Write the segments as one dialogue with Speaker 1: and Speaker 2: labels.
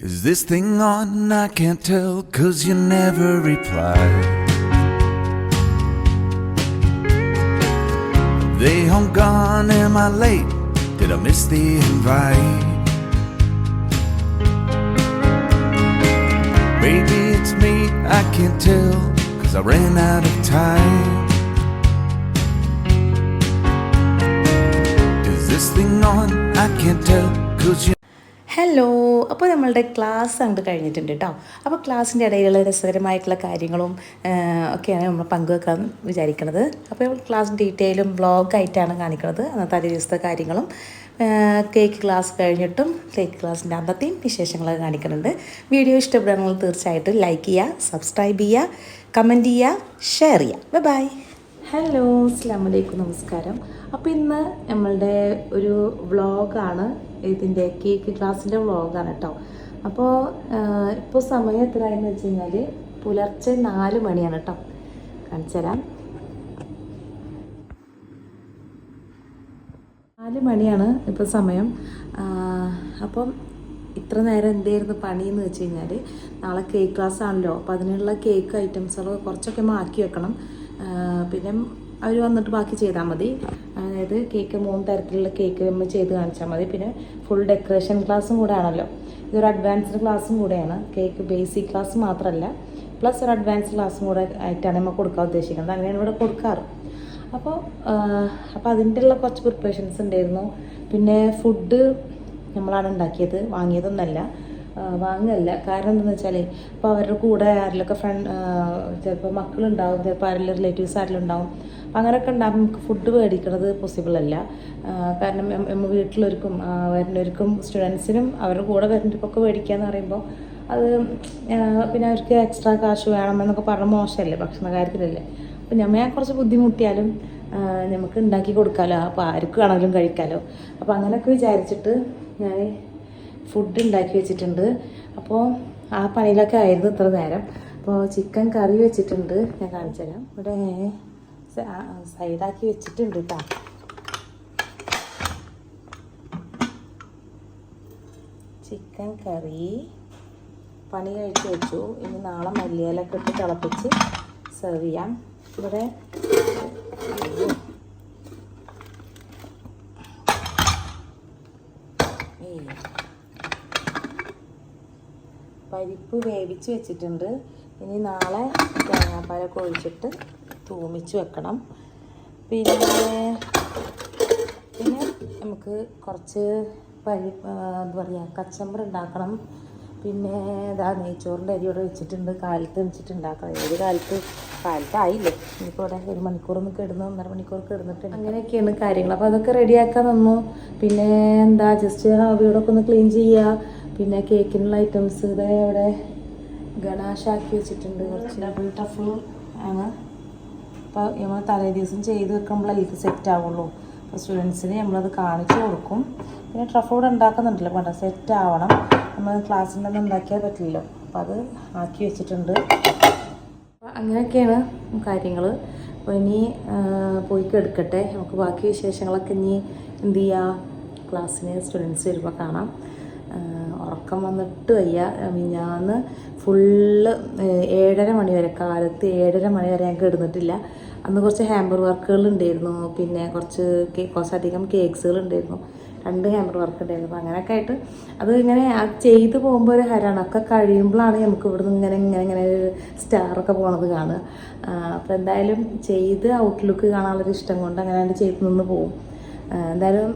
Speaker 1: Is this thing on? I can't tell, cause you never reply. They home gone? Am I late? Did I miss the invite? Maybe it's me, I can't tell, cause I ran out of time. Is this thing on? I can't tell, cause you
Speaker 2: hello അപ്പോൾ നമ്മളുടെ class അങ്ങോട്ട് കഴിഞ്ഞിട്ടുണ്ട് കേട്ടോ അപ്പോൾ ക്ലാസ്സിന്റെ ഇടയിലുള്ള രസകരമായിട്ടുള്ള കാര്യങ്ങളും ഒക്കെയാണ് നമ്മൾ പങ്കുവെക്കാൻ വിചാരിക്കുന്നത് അപ്പോൾ ക്ലാസ് ഡീറ്റെയിലും വ്ളോഗായിട്ടാണ് കാണിക്കുന്നത് അന്നത്തെ അതേ ദിവസത്തെ കാര്യങ്ങളും കേക്ക് ക്ലാസ് കഴിഞ്ഞിട്ടും കേക്ക് ക്ലാസ്സിന്റെ അന്നത്തെയും വിശേഷങ്ങളൊക്കെ കാണിക്കുന്നുണ്ട് വീഡിയോ ഇഷ്ടപ്പെടുകയാണെങ്കിൽ തീർച്ചയായിട്ടും ലൈക്ക് ചെയ്യുക സബ്സ്ക്രൈബ് ചെയ്യുക കമന്റ് ചെയ്യുക ഷെയർ ചെയ്യുക. ബൈ ഹലോ അസ്സാം വലൈക്കും നമസ്കാരം. അപ്പോൾ ഇന്ന് നമ്മളുടെ ഒരു വ്ളോഗാണ് ഇതിന്റെ കേക്ക് ക്ലാസ്സിന്റെ വ്ളോഗാണ് കേട്ടോ. അപ്പോൾ ഇപ്പോൾ സമയം എത്രയായെന്ന് വെച്ച് കഴിഞ്ഞാൽ പുലർച്ചെ നാല് മണിയാണ് കേട്ടോ. കാണിച്ചു തരാം. നാല് മണിയാണ് ഇപ്പോൾ സമയം. അപ്പം ഇത്ര നേരം എന്തായിരുന്നു പണിയെന്ന് വെച്ച് കഴിഞ്ഞാൽ നാളെ കേക്ക് ക്ലാസ് ആണല്ലോ അപ്പോൾ അതിനുള്ള കേക്ക് ഐറ്റംസുകൾ കുറച്ചൊക്കെ മാറ്റി വെക്കണം. പിന്നെ അവർ വന്നിട്ട് ബാക്കി ചെയ്താൽ മതി. അതായത് കേക്ക് മൂന്ന് തരത്തിലുള്ള കേക്ക് നമ്മൾ ചെയ്ത് കാണിച്ചാൽ മതി. പിന്നെ ഫുൾ ഡെക്കറേഷൻ ക്ലാസ്സും കൂടെ ആണല്ലോ ഇതൊരു അഡ്വാൻസ്ഡ് ക്ലാസ്സും കൂടെയാണ്. കേക്ക് ബേസിക് ക്ലാസ് മാത്രമല്ല പ്ലസ് ഒരു അഡ്വാൻസ് ക്ലാസ്സും കൂടെ ആയിട്ടാണ് നമ്മൾ കൊടുക്കാൻ ഉദ്ദേശിക്കുന്നത്. അങ്ങനെയാണ് ഇവിടെ കൊടുക്കാറ്. അപ്പോൾ അപ്പോൾ അതിന്റെ ഉള്ള കുറച്ച് പ്രിപ്പറേഷൻസ് ഉണ്ടായിരുന്നു. പിന്നെ ഫുഡ് നമ്മളാണ് ഉണ്ടാക്കിയത്. വാങ്ങിയതൊന്നല്ല. വാങ്ങല്ല കാരണം എന്താണെന്ന് വെച്ചാൽ ഇപ്പോൾ അവരുടെ കൂടെ ആരിലൊക്കെ ഫ്രണ്ട് ചിലപ്പോൾ മക്കളുണ്ടാവും. ചിലപ്പോൾ ആരെങ്കിലും റിലേറ്റീവ്സ് ആരെങ്കിലും ഉണ്ടാവും. അപ്പം അങ്ങനെയൊക്കെ ഉണ്ടാകുമ്പോൾ നമുക്ക് ഫുഡ് മേടിക്കുന്നത് പോസിബിൾ അല്ല. കാരണം നമ്മൾ നമ്മ വീട്ടിലൊരുക്കും വരുന്നവർക്കും സ്റ്റുഡൻസിനും അവരുടെ കൂടെ വരുന്നവർക്കൊക്കെ മേടിക്കുക എന്ന് പറയുമ്പോൾ അത് പിന്നെ അവർക്ക് എക്സ്ട്രാ കാശ് വേണമെന്നൊക്കെ പറഞ്ഞ മോശമല്ലേ ഭക്ഷണ കാര്യത്തിലല്ലേ അപ്പം ഞമ്മ കുറച്ച് ബുദ്ധിമുട്ടിയാലും നമുക്ക് ഉണ്ടാക്കി കൊടുക്കാമല്ലോ അപ്പോൾ ആർക്കും ആണെങ്കിലും കഴിക്കാമല്ലോ അപ്പോൾ അങ്ങനെയൊക്കെ വിചാരിച്ചിട്ട് ഞാൻ ഫുഡ് ഉണ്ടാക്കി വെച്ചിട്ടുണ്ട്. അപ്പോൾ ആ പണിയിലൊക്കെ ആയിരുന്നു ഇത്ര നേരം. അപ്പോൾ ചിക്കൻ കറി വെച്ചിട്ടുണ്ട്. ഞാൻ കാണിച്ചു തരാം ഇവിടെ സൈഡാക്കി വെച്ചിട്ടുണ്ട് കേട്ടോ ചിക്കൻ കറി പണി കഴിച്ച് വെച്ചു. ഇനി നാളെ മല്ലിയിലൊക്കെ ഇട്ട് തിളപ്പിച്ച് സെർവ് ചെയ്യാം. ഇവിടെ. പരിപ്പ് വേവിച്ച് വെച്ചിട്ടുണ്ട്. ഇനി നാളെ തേങ്ങാപ്പാലൊക്കെ ഒഴിച്ചിട്ട് തൂമിച്ച് വെക്കണം. പിന്നെ പിന്നെ നമുക്ക് കുറച്ച് പരി എന്താ പറയുക കച്ചമ്പർ ഉണ്ടാക്കണം. പിന്നെ ഇതാ നെയ്ച്ചോറിന്റെ അരി ഇവിടെ വെച്ചിട്ടുണ്ട്. കാലത്ത് വെച്ചിട്ട് ഉണ്ടാക്കണം. ഏത് കാലത്ത്? കാലത്തായില്ലേ. ഇനിയിപ്പോൾ ഇവിടെ ഒരു മണിക്കൂറൊന്നും കിടന്നു ഒന്നര മണിക്കൂർ കിടന്നിട്ട് അങ്ങനെയൊക്കെയാണ് കാര്യങ്ങൾ. അപ്പോൾ അതൊക്കെ റെഡിയാക്കാൻ തന്നു പിന്നെ എന്താ ജസ്റ്റ് വീടൊക്കെ ഒന്ന് ക്ലീൻ ചെയ്യുക പിന്നെ കേക്കിനുള്ള ഐറ്റംസ് ഇതേ ഇവിടെ ഗണാശാക്കി വെച്ചിട്ടുണ്ട് കുറച്ച്. ഡബിൾ ടഫിൾ ആണ് അപ്പോൾ നമ്മൾ തലേ ദിവസം ചെയ്ത് വെക്കുമ്പോഴല്ലേ സെറ്റ് ആവുള്ളൂ. അപ്പോൾ സ്റ്റുഡൻസിന് നമ്മളത് കാണിച്ചു കൊടുക്കും. പിന്നെ ട്രഫോഡ് ഉണ്ടാക്കുന്നുണ്ടല്ലോ വേണ്ട സെറ്റ് ആവണം. നമ്മൾ ക്ലാസ്സിൽ നിന്ന് ഉണ്ടാക്കിയാൽ പറ്റില്ലല്ലോ. അപ്പോൾ അത് ആക്കി വെച്ചിട്ടുണ്ട്. അപ്പോൾ അങ്ങനെയൊക്കെയാണ് കാര്യങ്ങൾ അപ്പോൾ ഇനി പോയി കെടുക്കട്ടെ. നമുക്ക് ബാക്കി വിശേഷങ്ങളൊക്കെ ഇനി എന്ത് ചെയ്യുക ക്ലാസ്സിന് സ്റ്റുഡൻസ് വരുമ്പോൾ കാണാം. ഉറക്കം വന്നിട്ട് വയ്യ. മിഞ്ഞാന്ന് ഫുള്ള് ഏഴര മണി വരെ കാലത്ത് ഏഴര മണി വരെ ഞാൻ കിടന്നിട്ടില്ല. അന്ന് കുറച്ച് ഹാമ്പർ വർക്കുകൾ ഉണ്ടായിരുന്നു. പിന്നെ കുറച്ച് കുറച്ചധികം കേക്ക്സുകൾ ഉണ്ടായിരുന്നു. രണ്ട് ഹാമ്പർ വർക്ക് ഉണ്ടായിരുന്നു. അപ്പോൾ അങ്ങനെയൊക്കെ ആയിട്ട് അത് ഇങ്ങനെ ചെയ്ത് പോകുമ്പോൾ ഒരു ഹരാണ്. ഒക്കെ കഴിയുമ്പോഴാണ് നമുക്ക് ഇവിടുന്ന് ഇങ്ങനെ ഇങ്ങനെ ഇങ്ങനെ ഒരു സ്റ്റാറൊക്കെ പോണത് കാണുക. അപ്പോൾ എന്തായാലും ചെയ്ത് ഔട്ട്ലുക്ക് കാണാനുള്ളൊരു ഇഷ്ടം കൊണ്ട് അങ്ങനെ ചെയ്ത് നിന്ന് പോകും എന്തായാലും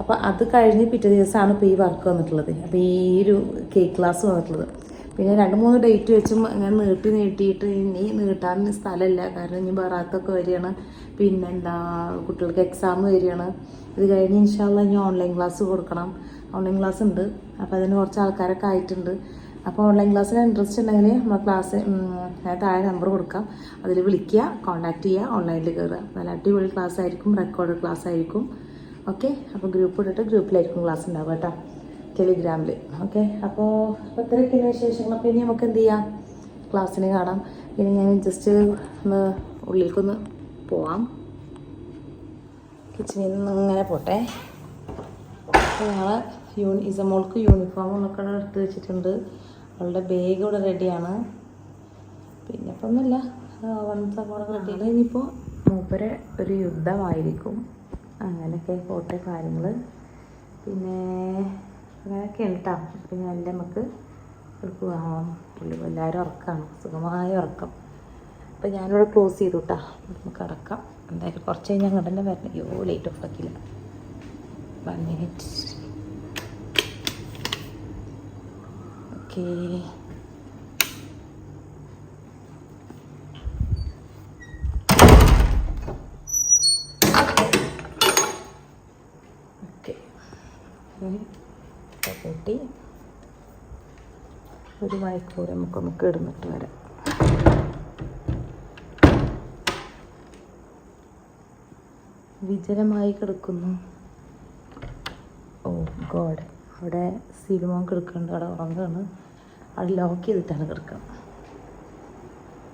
Speaker 2: അപ്പോൾ അത് കഴിഞ്ഞ് പിറ്റേ ദിവസമാണ് ഇപ്പോൾ ഈ വർക്ക് വന്നിട്ടുള്ളത്. അപ്പോൾ ഈ ഒരു കേക്ക് ക്ലാസ് വന്നിട്ടുള്ളത്. പിന്നെ രണ്ട് മൂന്ന് ഡേറ്റ് വെച്ചും അങ്ങനെ നീട്ടി നീട്ടിയിട്ട് ഇനി നീട്ടാൻ സ്ഥലമില്ല. കാരണം ഇനി ബറാത്തൊക്കെ വരികയാണ്. പിന്നെന്താ കുട്ടികൾക്ക് എക്സാം വരികയാണ്. ഇത് കഴിഞ്ഞ് ഇൻഷാല്ല ഇനി ഓൺലൈൻ ക്ലാസ് കൊടുക്കണം. ഓൺലൈൻ ക്ലാസ് ഉണ്ട്. അപ്പോൾ അതിന് കുറച്ച് ആൾക്കാരൊക്കെ ആയിട്ടുണ്ട്. അപ്പോൾ ഓൺലൈൻ ക്ലാസ്സിൽ ഇൻട്രസ്റ്റ് ഉണ്ടെങ്കിൽ നമ്മൾ ക്ലാസ് താഴെ നമ്പർ കൊടുക്കാം. അതിൽ വിളിക്കുക കോൺടാക്റ്റ് ചെയ്യുക ഓൺലൈനിൽ കയറുക. നല്ല അടിപൊളി ക്ലാസ് ആയിരിക്കും റെക്കോർഡ് ക്ലാസ് ആയിരിക്കും. ഓക്കെ അപ്പോൾ ഗ്രൂപ്പ് ഇട്ടിട്ട് ഗ്രൂപ്പിലായിരിക്കും ക്ലാസ് ഉണ്ടാവുക കേട്ടോ. ടെലിഗ്രാമിൽ ഓക്കെ അപ്പോൾ ഇത്രയൊക്കെയാണ് വിശേഷങ്ങൾ. അപ്പോൾ ഇനി നമുക്ക് എന്ത് ചെയ്യാം? ക്ലാസ്സിന് കാണാം. ഇനി ഞാൻ ജസ്റ്റ് ഒന്ന് ഉള്ളിലേക്കൊന്ന് പോവാം. കിച്ചണിൽ നിന്ന് അങ്ങനെ പോട്ടെ. ഞങ്ങൾ
Speaker 3: യൂണി ഇസമോൾക്ക് യൂണിഫോമുകളൊക്കെ എടുത്ത് വെച്ചിട്ടുണ്ട്. അവളുടെ ബാഗ് ഇവിടെ റെഡിയാണ് പിന്നെ ഇപ്പം ഒന്നുമില്ല വൺ അപ്പോൾ റെഡിയാണ് ഇനിയിപ്പോൾ മൂപ്പരെ ഒരു യുദ്ധമായിരിക്കും. അങ്ങനെയൊക്കെ പോട്ടെ കാര്യങ്ങൾ പിന്നെ അങ്ങനെയൊക്കെ കേട്ടോ പിന്നെ എന്റെ നമുക്ക് പോവാം പുള്ളി എല്ലാവരും ഉറക്കമാണ് സുഖമായ ഉറക്കം. അപ്പം ഞാനിവിടെ ക്ലോസ് ചെയ്തു കേട്ടോ നമുക്ക് അടക്കാം. എന്തായാലും കുറച്ച് കഴിഞ്ഞാൽ അങ്ങോട്ട് തന്നെ വരണം. അയ്യോ ലേറ്റ് ഓഫ് ആക്കില്ല വൺ മിനിറ്റ് ഓക്കെ കൂട്ടി ഒരു മണിക്കൂർ നമുക്കൊന്ന് കിടന്നിട്ട് വരാം. വിജലമായി കിടക്കുന്നു. ഓ ഗോഡ്. അവിടെ സിനിമ കിടക്കുന്നുണ്ട്. അവിടെ ഉറങ്ങുകയാണ്. അവിടെ ലോക്ക് ചെയ്തിട്ടാണ് കിടക്കുന്നത്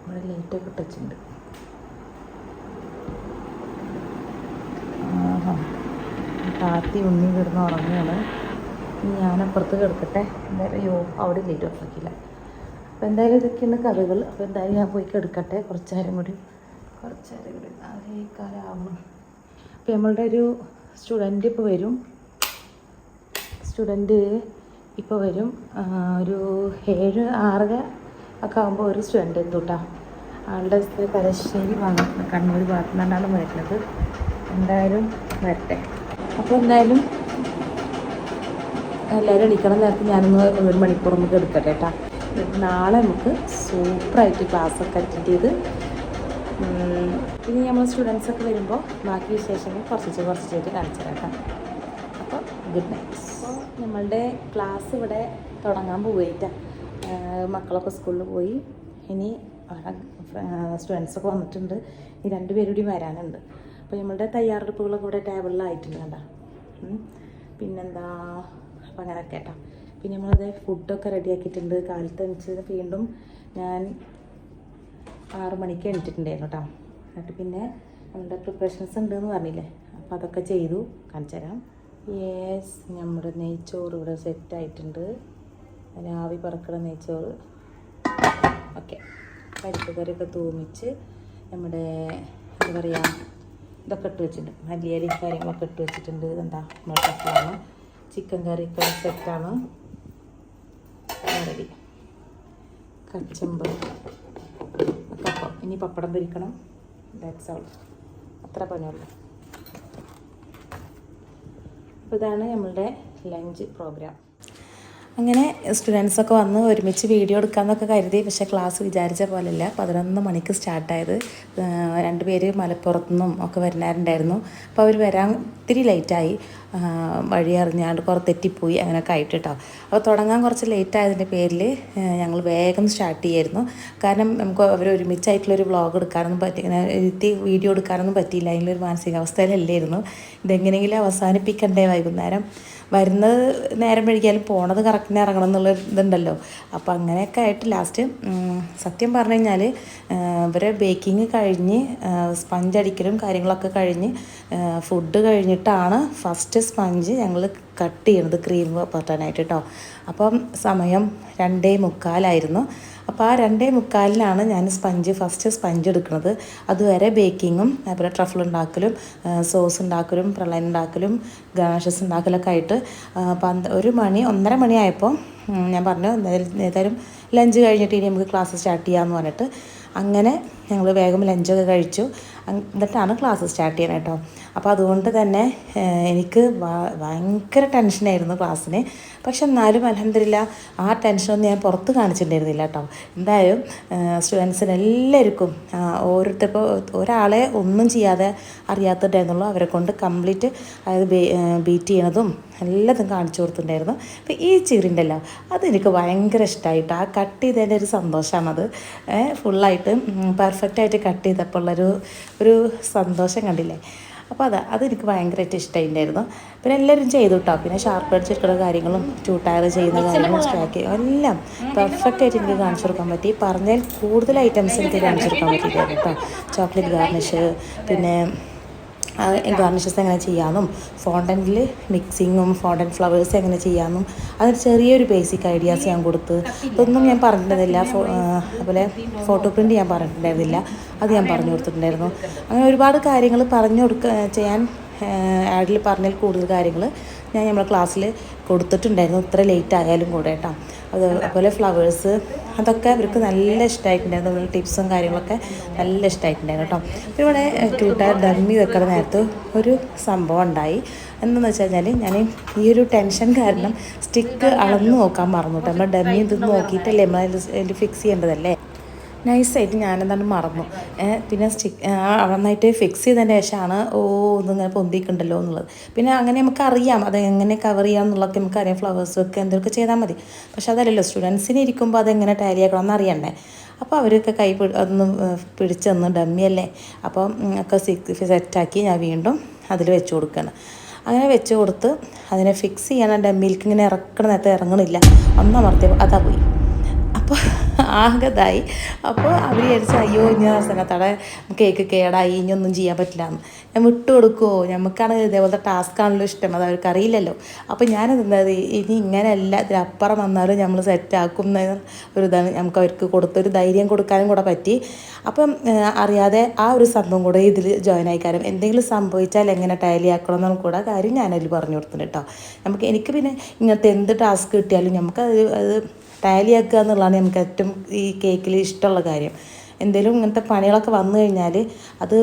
Speaker 3: അവിടെ ലൈറ്റൊക്കെ ഇട്ടിട്ടുണ്ട് താത്തി ഉണ്ണി കിടന്ന് ഉറങ്ങുകയാണ് ഇനി ഞാനപ്പുറത്ത് കിടക്കട്ടെ. എന്തായാലും അയ്യോ അവിടെ ഓഫ് ആക്കിയില്ല. അപ്പോൾ എന്തായാലും ഇതൊക്കെയാണ് കഥകൾ. അപ്പോൾ എന്തായാലും ഞാൻ പോയി കിടക്കട്ടെ കുറച്ച് നേരം കൂടി. കുറച്ച് നേരം കൂടി അതേക്കാലാവും അപ്പോൾ നമ്മളുടെ ഒരു സ്റ്റുഡന്റ് ഇപ്പോൾ വരും. സ്റ്റുഡന്റ് ഇപ്പോൾ വരും. ഒരു ഏഴ് ആറര ഒക്കെ ആകുമ്പോൾ ഒരു സ്റ്റുഡന്റ് എത്തും കേട്ടോ. ആളുടെ തലശ്ശേരി ഭാഗത്ത് കണ്ണൂർ ഭാഗത്തു നിന്നാണ് വരുന്നത്. എന്തായാലും വരട്ടെ. അപ്പോൾ എന്തായാലും എല്ലാവരും എണീക്കണം നേരത്തെ ഞാനൊന്ന് ഒരു മണിക്കൂർ നമുക്ക് എടുക്കട്ടെ കേട്ടോ. നാളെ നമുക്ക് സൂപ്പറായിട്ട് ക്ലാസ്സൊക്കെ അറ്റൻഡ് ചെയ്ത് ഇനി നമ്മൾ സ്റ്റുഡൻസ് ഒക്കെ വരുമ്പോൾ ബാക്കി വിശേഷങ്ങൾ കുറച്ച് കുറച്ചായിട്ട് കാണിച്ചു തരാം അപ്പോൾ ഗുഡ് നൈറ്റ് അപ്പോൾ നമ്മളുടെ ക്ലാസ് ഇവിടെ തുടങ്ങാൻ പോയിട്ട് മക്കളൊക്കെ സ്കൂളിൽ പോയി. ഇനി സ്റ്റുഡൻസൊക്കെ വന്നിട്ടുണ്ട്. ഈ രണ്ടുപേരും കൂടി വരാനുണ്ട്. അപ്പോൾ നമ്മളുടെ തയ്യാറെടുപ്പുകളൊക്കെ ഇവിടെ ടേബിളിലായിട്ടുണ്ട് കണ്ട. പിന്നെന്താ? അപ്പം അങ്ങനെ കേട്ടോ. പിന്നെ നമ്മളത് ഫുഡൊക്കെ റെഡിയാക്കിയിട്ടുണ്ട്. കാലത്ത് എണിച്ച് വീണ്ടും ഞാൻ ആറു മണിക്ക് എണീറ്റിട്ടുണ്ടായിരുന്നു കേട്ടോ. എന്നിട്ട് പിന്നെ നമ്മുടെ പ്രിപ്പറേഷൻസ് ഉണ്ട് എന്ന് പറഞ്ഞില്ലേ? അപ്പോൾ അതൊക്കെ ചെയ്തു. കാണിച്ചു തരാം. യെസ് നമ്മുടെ നെയ്ച്ചോറ് ഇവിടെ സെറ്റ് ആയിട്ടുണ്ട്. ആവി പറക്കണ നെയ്ച്ചോറ്. ഓക്കെ പരിപ്പ് കറിയൊക്കെ തൂമിച്ച് നമ്മുടെ എന്താ പറയുക ഇതൊക്കെ ഇട്ട് വെച്ചിട്ടുണ്ട്. മല്ലിയരി കാര്യങ്ങളൊക്കെ ഇട്ട് വെച്ചിട്ടുണ്ട്. ഇതെന്താ? മുളകാണ് ചിക്കൻ കറി സെറ്റാണ് കറി കച്ചമ്പ്. ഇനി പപ്പടം പൊരിക്കണം. ദാറ്റ്സ് ഓൾ അത്ര പണിയുള്ളൂ അപ്പോൾ ഇതാണ് നമ്മളുടെ ലഞ്ച് പ്രോഗ്രാം അങ്ങനെ സ്റ്റുഡൻസൊക്കെ വന്ന് ഒരുമിച്ച് വീഡിയോ എടുക്കാമെന്നൊക്കെ കരുതി. പക്ഷേ ക്ലാസ് വിചാരിച്ച പോലെയല്ല. പതിനൊന്ന് മണിക്ക് സ്റ്റാർട്ടായത് രണ്ട് പേര് മലപ്പുറത്തുനിന്നും ഒക്കെ വരുന്നവരുണ്ടായിരുന്നു. അപ്പോൾ അവർ വരാൻ ഇത്തിരി ലേറ്റായി വഴി അറിഞ്ഞാണ്ട് കുറേ തെറ്റിപ്പോയി. അങ്ങനെയൊക്കെ ആയിട്ട് കേട്ടോ അപ്പോൾ തുടങ്ങാൻ കുറച്ച് ലേറ്റ് ആയതിന്റെ പേരിൽ ഞങ്ങൾ വേഗം സ്റ്റാർട്ട് ചെയ്യായിരുന്നു. കാരണം നമുക്ക് അവർ ഒരുമിച്ചായിട്ടുള്ളൊരു വ്ളോഗ് എടുക്കാനൊന്നും പറ്റി ഇരുത്തി വീഡിയോ എടുക്കാനൊന്നും പറ്റിയില്ല. അതിലൊരു മാനസികാവസ്ഥയിലല്ലായിരുന്നു. ഇതെങ്ങനെയെങ്കിലും അവസാനിപ്പിക്കണ്ടേ വൈകുന്നേരം. വരുന്നത് നേരം വഴിക്കാലും പോണത് കറക്റ്റിന് ഇറങ്ങണം എന്നുള്ള ഇതുണ്ടല്ലോ. അപ്പോൾ അങ്ങനെയൊക്കെ ആയിട്ട് ലാസ്റ്റ് സത്യം പറഞ്ഞു കഴിഞ്ഞാൽ ഇവരെ ബേക്കിംഗ് കഴിഞ്ഞ് സ്പഞ്ച് അടിക്കലും കാര്യങ്ങളൊക്കെ കഴിഞ്ഞ് ഫുഡ് കഴിഞ്ഞിട്ടാണ് ഫസ്റ്റ് സ്പഞ്ച് ഞങ്ങൾ കട്ട് ചെയ്യണത് ക്രീം പറ്റാനായിട്ട് കേട്ടോ അപ്പം സമയം രണ്ടേ മുക്കാലായിരുന്നു. അപ്പോൾ ആ രണ്ടേ മുക്കാലിനാണ് ഞാൻ സ്പഞ്ച് ഫസ്റ്റ് സ്പഞ്ച് എടുക്കുന്നത്. അതുവരെ ബേക്കിങ്ങും അതുപോലെ ട്രഫിൾ ഉണ്ടാക്കലും സോസ് ഉണ്ടാക്കലും പ്രളയം ഉണ്ടാക്കലും ഗാഷസ് ഉണ്ടാക്കലൊക്കെ ആയിട്ട് പന്ത് ഒരു മണി ഒന്നര മണിയായപ്പോൾ ഞാൻ പറഞ്ഞു ഏതായാലും ലഞ്ച് കഴിഞ്ഞിട്ട് ഇനി നമുക്ക് ക്ലാസ് സ്റ്റാർട്ട് ചെയ്യാമെന്ന് പറഞ്ഞിട്ട്. അങ്ങനെ ഞങ്ങൾ വേഗം ലഞ്ചൊക്കെ കഴിച്ചു. എന്നിട്ടാണ് ക്ലാസ് സ്റ്റാർട്ട് ചെയ്യണത് കേട്ടോ. അപ്പോൾ അതുകൊണ്ട് തന്നെ എനിക്ക് ഭയങ്കര ടെൻഷനായിരുന്നു ക്ലാസ്സിന് പക്ഷെ എന്നാലും അലഹമില്ല ആ ടെൻഷനൊന്നും ഞാൻ പുറത്ത് കാണിച്ചിട്ടുണ്ടായിരുന്നില്ല കേട്ടോ. എന്തായാലും സ്റ്റുഡൻസിന് എല്ലാവർക്കും ആ, ഓരോരുത്തർക്കും ഒരാളെ ഒന്നും ചെയ്യാതെ അറിയാത്തിട്ടുണ്ടായിരുന്നുള്ളൂ അവരെ കൊണ്ട് കംപ്ലീറ്റ് അതായത് ബീറ്റ് ചെയ്യണതും എല്ലാതും കാണിച്ചു കൊടുത്തിട്ടുണ്ടായിരുന്നു. അപ്പോൾ ഈ ചിറിന്റെല്ലോ അതെനിക്ക് ഭയങ്കര ഇഷ്ടമായിട്ട് ആ കട്ട് ചെയ്തതിന്റെ ഒരു സന്തോഷമാണത്. ഫുള്ളായിട്ട് പെർഫെക്റ്റായിട്ട് കട്ട് ചെയ്തപ്പോൾ ഉള്ളൊരു ഒരു സന്തോഷം കണ്ടില്ലേ? അപ്പോൾ അത് അതെനിക്ക് ഭയങ്കരമായിട്ട് ഇഷ്ടമായിട്ടുണ്ടായിരുന്നു പിന്നെ എല്ലാവരും ചെയ്തു കേട്ടോ. പിന്നെ ഷാർപ്പ് അടിച്ചെടുക്കുന്ന കാര്യങ്ങളും ചൂട്ടാറ് ചെയ്യുന്ന കാര്യങ്ങളും സ്റ്റാക്ക് എല്ലാം പെർഫെക്റ്റ് ആയിട്ട് എനിക്ക് കാണിച്ചു കൊടുക്കാൻ പറ്റി. പറഞ്ഞാൽ കൂടുതൽ ഐറ്റംസ് എനിക്ക് കാണിച്ചു കൊടുക്കാൻ പറ്റിയിട്ടുണ്ട് കേട്ടോ. ചോക്ലേറ്റ് ഗാർണിഷ് പിന്നെ ഗാർണിഷസ് എങ്ങനെ ചെയ്യാമെന്നും ഫോണ്ടന്റിൽ മിക്സിങ്ങും ഫോണ്ടൻ ഫ്ലവേഴ്സ് എങ്ങനെ ചെയ്യാമെന്നും അതിന് ചെറിയൊരു ബേസിക് ഐഡിയാസ് ഞാൻ കൊടുത്ത്. ഇതൊന്നും ഞാൻ പറഞ്ഞിരുന്നില്ല. ഫോ അതുപോലെ ഫോട്ടോ പ്രിന്റ് ഞാൻ പറഞ്ഞിട്ടുണ്ടായിരുന്നില്ല അത് ഞാൻ പറഞ്ഞു കൊടുത്തിട്ടുണ്ടായിരുന്നു. അങ്ങനെ ഒരുപാട് കാര്യങ്ങൾ പറഞ്ഞു കൊടുക്ക ചെയ്യാൻ ആഡിൽ പറഞ്ഞതിൽ കൂടുതൽ കാര്യങ്ങൾ ഞാൻ നമ്മുടെ ക്ലാസ്സിൽ കൊടുത്തിട്ടുണ്ടായിരുന്നു. ഇത്ര ലേറ്റ് ആയാലും കൂടെ കേട്ടോ. അതുപോലെ ഫ്ലവേഴ്സ് അതൊക്കെ അവർക്ക് നല്ല ഇഷ്ടമായിട്ടുണ്ടായിരുന്നു നമ്മൾ ടിപ്സും കാര്യങ്ങളൊക്കെ നല്ല ഇഷ്ടമായിട്ടുണ്ടായിരുന്നു കേട്ടോ. ഇവിടെ ക്യൂട്ടായ ഡമ്മി വെക്കുന്ന നേരത്ത് ഒരു സംഭവം ഉണ്ടായി. എന്താണെന്ന് വെച്ച് കഴിഞ്ഞാൽ ഞാൻ ഈ ഒരു ടെൻഷൻ കാരണം സ്റ്റിക്ക് അളന്ന് നോക്കാൻ മറന്നു കേട്ടോ. നമ്മൾ ഡമ്മി ഇത് നോക്കിയിട്ടല്ലേ നമ്മൾ അതിൽ ഫിക്സ് ചെയ്യേണ്ടതല്ലേ? നൈസായിട്ട് ഞാനെന്താണ് മറന്നു. പിന്നെ സ്റ്റിക്ക് നന്നായിട്ട് ഫിക്സ് ചെയ്തതിന് ശേഷമാണ് ഓ ഇതിങ്ങനെ പൊന്തിക്കുണ്ടല്ലോ എന്നുള്ളത്. പിന്നെ അങ്ങനെ നമുക്ക് അറിയാം അത് എങ്ങനെ കവർ ചെയ്യാം എന്നുള്ളതൊക്കെ നമുക്കറിയാം ഫ്ലവേഴ്സ് ഒക്കെ എന്തൊക്കെ ചെയ്താൽ മതി. പക്ഷെ അതല്ലല്ലോ സ്റ്റുഡൻസിന് ഇരിക്കുമ്പോൾ അതെങ്ങനെ ടാലി ആക്കണം എന്നറിയണ്ടേ? അപ്പോൾ അവരൊക്കെ കൈ ഒന്ന് പിടിച്ചെന്ന് ഡമ്മിയല്ലേ അപ്പം ഒക്കെ സെറ്റാക്കി ഞാൻ വീണ്ടും അതിൽ വെച്ച് കൊടുക്കുകയാണ് അങ്ങനെ വെച്ച് കൊടുത്ത് അതിനെ ഫിക്സ് ചെയ്യാൻ ഡമ്മിയിലേക്ക് ഇങ്ങനെ ഇറക്കണ നേരത്തെ ഇറങ്ങണില്ല. ഒന്നമർത്തിയപ്പോൾ അതാ പോയി. അപ്പോൾ ആകതായി. അപ്പോൾ അവർ വിചാരിച്ചു അയ്യോ ഇനി അവസാനത്തടെ കേക്ക് കേടായി ഇനി ഒന്നും ചെയ്യാൻ പറ്റില്ല ഞാൻ വിട്ടു കൊടുക്കുമോ നമുക്കാണ് ഇതേപോലത്തെ ടാസ്ക് ആണല്ലോ ഇഷ്ടം അത് അവർക്ക് അറിയില്ലല്ലോ. അപ്പോൾ ഞാനത് എന്താ ഇനി ഇങ്ങനെയല്ല ഇതിനപ്പുറം വന്നാലും നമ്മൾ സെറ്റാക്കും ഒരു ഇതാണ് നമുക്ക് അവർക്ക് കൊടുത്തൊരു ധൈര്യം കൊടുക്കാനും കൂടെ പറ്റി. അപ്പം അറിയാതെ ആ ഒരു സംഭവം കൂടെ ഇതിൽ ജോയിൻ ആയിക്കാരും. എന്തെങ്കിലും സംഭവിച്ചാൽ എങ്ങനെ ടാലി ആക്കണം എന്നും കൂടെ കാര്യം ഞാനതിൽ പറഞ്ഞു കൊടുത്തിട്ടുണ്ട് കേട്ടോ. നമുക്ക് എനിക്ക് പിന്നെ ഇങ്ങനത്തെ എന്ത് ടാസ്ക് കിട്ടിയാലും നമുക്ക് അത് അത് ടാലി ആക്കുക എന്നുള്ളതാണ് നമുക്ക് ഏറ്റവും ഈ കേക്കിൽ ഇഷ്ടമുള്ള കാര്യം. എന്തെങ്കിലും ഇങ്ങനത്തെ പണികളൊക്കെ വന്നു കഴിഞ്ഞാൽ അത്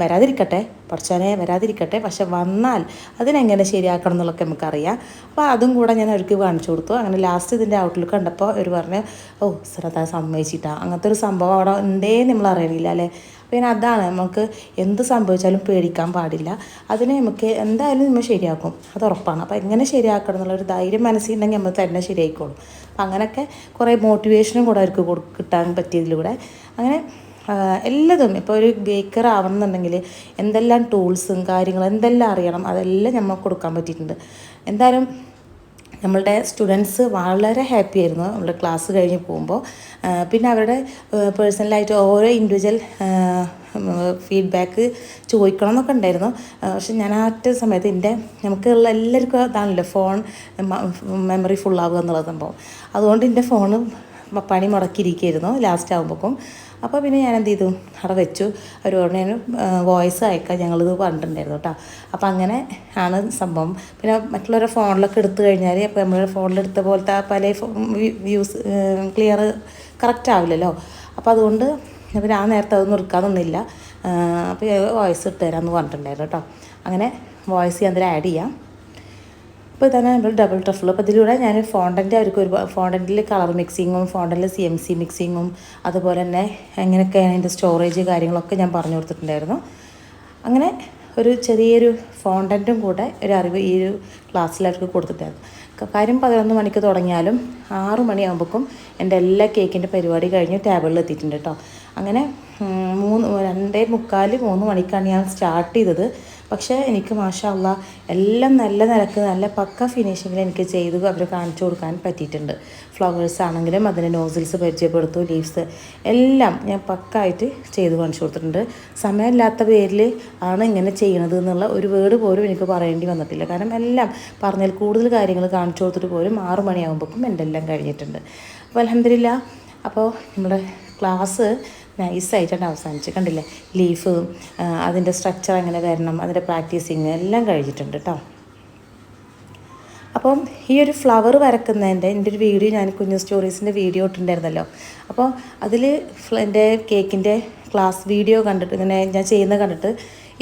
Speaker 3: വരാതിരിക്കട്ടെ. പഠിച്ചാനെ വരാതിരിക്കട്ടെ. പക്ഷെ വന്നാൽ അതിനെങ്ങനെ ശരിയാക്കണം എന്നുള്ളതൊക്കെ നമുക്കറിയാം. അപ്പോൾ അതും കൂടെ ഞാൻ അവർക്ക് കാണിച്ചു കൊടുത്തു. അങ്ങനെ ലാസ്റ്റ് ഇതിന്റെ ഔട്ട്ലുക്ക് കണ്ടപ്പോൾ അവർ പറഞ്ഞു ഓ ശ്രദ്ധ സമ്മതിച്ചിട്ടാണ് അങ്ങനത്തെ ഒരു സംഭവം അവിടെ ഉണ്ടേ നമ്മൾ അറിയണില്ല അല്ലേ? പിന്നെ അതാണ് നമുക്ക് എന്ത് സംഭവിച്ചാലും പേടിക്കാൻ പാടില്ല. അതിനെ നമുക്ക് എന്തായാലും നമ്മൾ ശരിയാക്കും. അത് ഉറപ്പാണ്. അപ്പോൾ എങ്ങനെ ശരിയാക്കണം എന്നുള്ളൊരു ധൈര്യം മനസ്സിലുണ്ടെങ്കിൽ നമ്മൾ തന്നെ ശരിയായിക്കോളും. അപ്പം അങ്ങനെയൊക്കെ കുറേ മോട്ടിവേഷനും കൂടെ അവർക്ക് കൊടു കിട്ടാൻ പറ്റിയതിലൂടെ. അങ്ങനെ എല്ലാതും ഇപ്പോൾ ഒരു ബേക്കർ ആവണമെന്നുണ്ടെങ്കിൽ എന്തെല്ലാം ടൂൾസും കാര്യങ്ങളും എന്തെല്ലാം അറിയണം അതെല്ലാം നമുക്ക് കൊടുക്കാൻ പറ്റിയിട്ടുണ്ട്. എന്തായാലും നമ്മളുടെ സ്റ്റുഡൻസ് വളരെ ഹാപ്പി ആയിരുന്നു. നമ്മുടെ ക്ലാസ് കഴിഞ്ഞ് പോകുമ്പോൾ പിന്നെ അവരുടെ പേഴ്സണലായിട്ട് ഓരോ ഇൻഡിവിജ്വൽ ഫീഡ്ബാക്ക് ചോദിക്കണം എന്നൊക്കെ ഉണ്ടായിരുന്നു പക്ഷെ ഞാൻ ആ ഒറ്റ സമയത്ത് എന്റെ നമുക്കുള്ള എല്ലാവർക്കും അതാണല്ലോ ഫോൺ മെമ്മറി ഫുള്ളാവുക എന്നുള്ള സംഭവം. അതുകൊണ്ട് എന്റെ ഫോണ് പണി മുടക്കിയിരിക്കുകയായിരുന്നു ലാസ്റ്റ് ആകുമ്പോഴേക്കും അപ്പോൾ പിന്നെ ഞാൻ എന്ത് ചെയ്തു? അവിടെ വെച്ചു. അവർ പറഞ്ഞു ഞാൻ വോയിസ് അയക്കാം. ഞങ്ങളിത് പറഞ്ഞിട്ടുണ്ടായിരുന്നു കേട്ടോ. അപ്പോൾ അങ്ങനെ ആണ് സംഭവം. പിന്നെ മറ്റുള്ളവരുടെ ഫോണിലൊക്കെ എടുത്തു കഴിഞ്ഞാൽ അപ്പോൾ നമ്മളുടെ ഫോണിലെടുത്ത പോലത്തെ പല വ്യൂസ് ക്ലിയർ കറക്റ്റ് ആവില്ലല്ലോ. അപ്പോൾ അതുകൊണ്ട് പിന്നെ ആ നേരത്തെ അതൊന്നും എടുക്കാൻ അപ്പോൾ വോയിസ് ഇട്ട് തരാമെന്ന് പറഞ്ഞിട്ടുണ്ടായിരുന്നു കേട്ടോ. അങ്ങനെ വോയിസ് ഞാൻ അതിൽ ആഡ് ചെയ്യാം. അപ്പോൾ ഇതാണ് നമ്മൾ ഡബിൾ ടഫിൾ അപ്പോൾ ഇതിലൂടെ ഞാൻ ഫോണ്ടന്റ് അവർക്ക് ഒരു ഫോണ്ടന്റിൽ കളർ മിക്സിങ്ങും ഫോണ്ടന്റിൽ സി എം സി മിക്സിങ്ങും അതുപോലെ തന്നെ എങ്ങനെയൊക്കെയാണ് അതിന്റെ സ്റ്റോറേജ് കാര്യങ്ങളൊക്കെ ഞാൻ പറഞ്ഞു കൊടുത്തിട്ടുണ്ടായിരുന്നു. അങ്ങനെ ഒരു ചെറിയൊരു ഫോണ്ടന്റും കൂടെ ഒരു അറിവ് ഈ ഒരു ക്ലാസ്സിൽ അവർക്ക് കൊടുത്തിട്ടായിരുന്നു കാര്യം പതിനൊന്ന് മണിക്ക് തുടങ്ങിയാലും ആറു മണിയാകുമ്പോഴേക്കും എന്റെ എല്ലാ കേക്കിന്റെ പരിപാടി കഴിഞ്ഞ് ടേബിളിൽ എത്തിയിട്ടുണ്ട് കേട്ടോ. അങ്ങനെ മൂന്ന് രണ്ടേ മുക്കാൽ മൂന്ന് മണിക്കാണ് ഞാൻ സ്റ്റാർട്ട് ചെയ്തത്. പക്ഷേ എനിക്ക് മാഷല്ല എല്ലാം നല്ല നിലയ്ക്ക് നല്ല പക്ക ഫിനിഷിങ്ങിൽ എനിക്ക് ചെയ്ത് അവർ കാണിച്ചു കൊടുക്കാൻ പറ്റിയിട്ടുണ്ട്. ഫ്ലവേഴ്സ് ആണെങ്കിലും അതിന്റെ നോസിൽസ് പരിചയപ്പെടുത്തു ലീവ്സ് എല്ലാം ഞാൻ പക്കായിട്ട് ചെയ്ത് കാണിച്ചു കൊടുത്തിട്ടുണ്ട്. സമയമില്ലാത്ത പേരിൽ ആണ് ഇങ്ങനെ ചെയ്യണത് എന്നുള്ള ഒരു വേർഡ് പോലും എനിക്ക് പറയേണ്ടി വന്നിട്ടില്ല. കാരണം എല്ലാം പറഞ്ഞാൽ കൂടുതൽ കാര്യങ്ങൾ കാണിച്ചു കൊടുത്തിട്ട് പോലും ആറു മണിയാകുമ്പോഴേക്കും എന്റെ എല്ലാം കഴിഞ്ഞിട്ടുണ്ട്. അപ്പോൾ അലഹമില്ല അപ്പോൾ നമ്മുടെ ക്ലാസ് നൈസായിട്ടാണ് അവസാനിച്ച് കണ്ടില്ലേ? ലീഫ് അതിന്റെ സ്ട്രക്ചർ എങ്ങനെ വരണം അതിന്റെ പ്രാക്ടീസിങ് എല്ലാം കഴിഞ്ഞിട്ടുണ്ട് കേട്ടോ അപ്പം ഈ ഒരു ഫ്ലവർ വരക്കുന്നതിന്റെ എന്റെ ഒരു വീഡിയോ ഞാൻ കുഞ്ഞു സ്റ്റോറീസിന്റെ വീഡിയോ ഇട്ടിട്ടുണ്ടായിരുന്നല്ലോ. അപ്പോൾ അതിൽ എന്റെ കേക്കിന്റെ ക്ലാസ് വീഡിയോ കണ്ടിട്ട് ഇങ്ങനെ ഞാൻ ചെയ്യുന്നത് കണ്ടിട്ട്